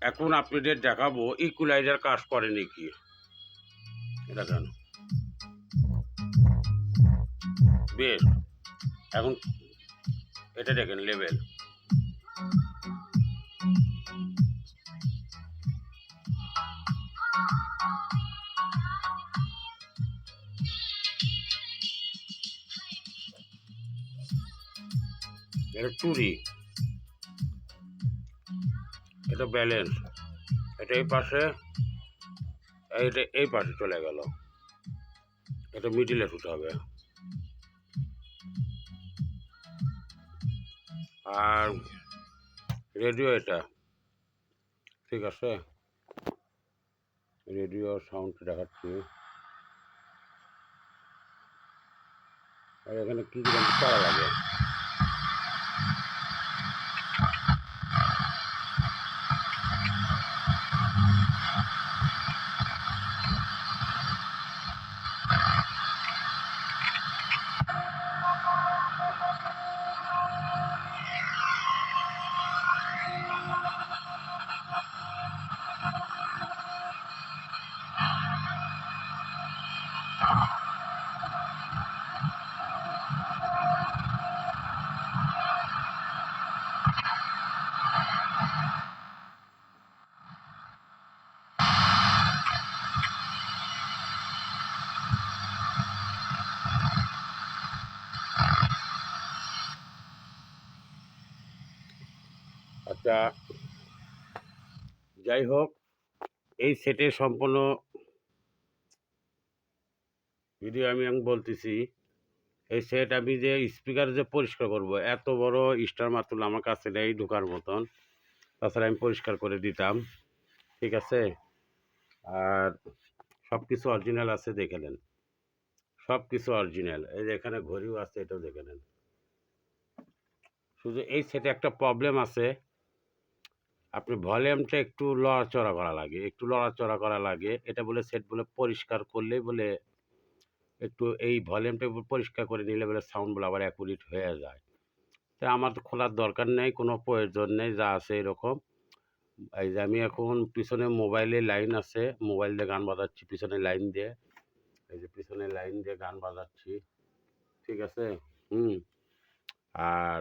এখন আপনাদের দেখাবো ইকুলাইজার কাজ করে নাকি। কেন বেশ। এখন এটা দেখেন লেভেল এটা চুরি। এটা ব্যালেন্স এটা এই পাশে এটা এই পাশে চলে গেল। এটা মিডিলে শুতে হবে। আর রেডিও এটা। ঠিক আছে? রেডিও সাউন্ড দেখাচ্ছি। আর এখানে কী কী লাগে। আচ্ছা যাই হোক এই সেটের সম্পূর্ণ ভিডিও আমি আমি বলতেছি, এই সেট আমি যে স্পিকার যে পরিষ্কার করব, এত বড় স্টার মাতুল আমার কাছে নেই ঢোকার মতন। তাছাড়া আমি পরিষ্কার করে দিতাম, ঠিক আছে? আর সব কিছু অরিজিনাল আছে, দেখে নেন। সব কিছু অরিজিনাল এই যে এখানে ঘড়িও আছে, এটাও দেখে নেন। শুধু এই সেটে একটা প্রবলেম আছে। আপনি ভলিউমটা একটু লড়াচড়া করা লাগে, একটু লড়াচড়া করা লাগে। এটা বলে সেট বলে পরিষ্কার করলেই বলে একটু এই ভলিউমটা পরিষ্কার করে নিলে বলে সাউন্ড বলে আবার অ্যাকুরেট হয়ে যায়। তো আমার তো খোলার দরকার নেই, কোনো প্রয়োজন নেই, যা আছে এরকম। এই যে আমি এখন পিছনে মোবাইলে লাইন আছে মোবাইল দিয়ে গান বাজাচ্ছি পিছনে লাইন দিয়ে। এই যে পিছনে লাইন দিয়ে গান বাজাচ্ছি, ঠিক আছে? হুম। আর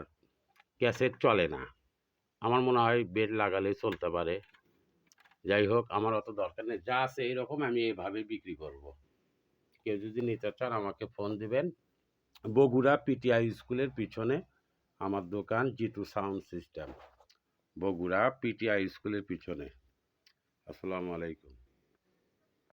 ক্যাসেট চলে না। আমার মনে হয় বেড লাগালেই চলতে পারে। যাই হোক, আমার অত দরকার নেই, যা আছে এইরকম আমি এইভাবেই বিক্রি করব। কেউ যদি নিতে চান, আমাকে ফোন দিবেন। বগুড়া পিটিআই স্কুলের পিছনে আমার দোকান G two sound system. Bogura PTI স্কুলের পিছনে। আসসালামু আলাইকুম।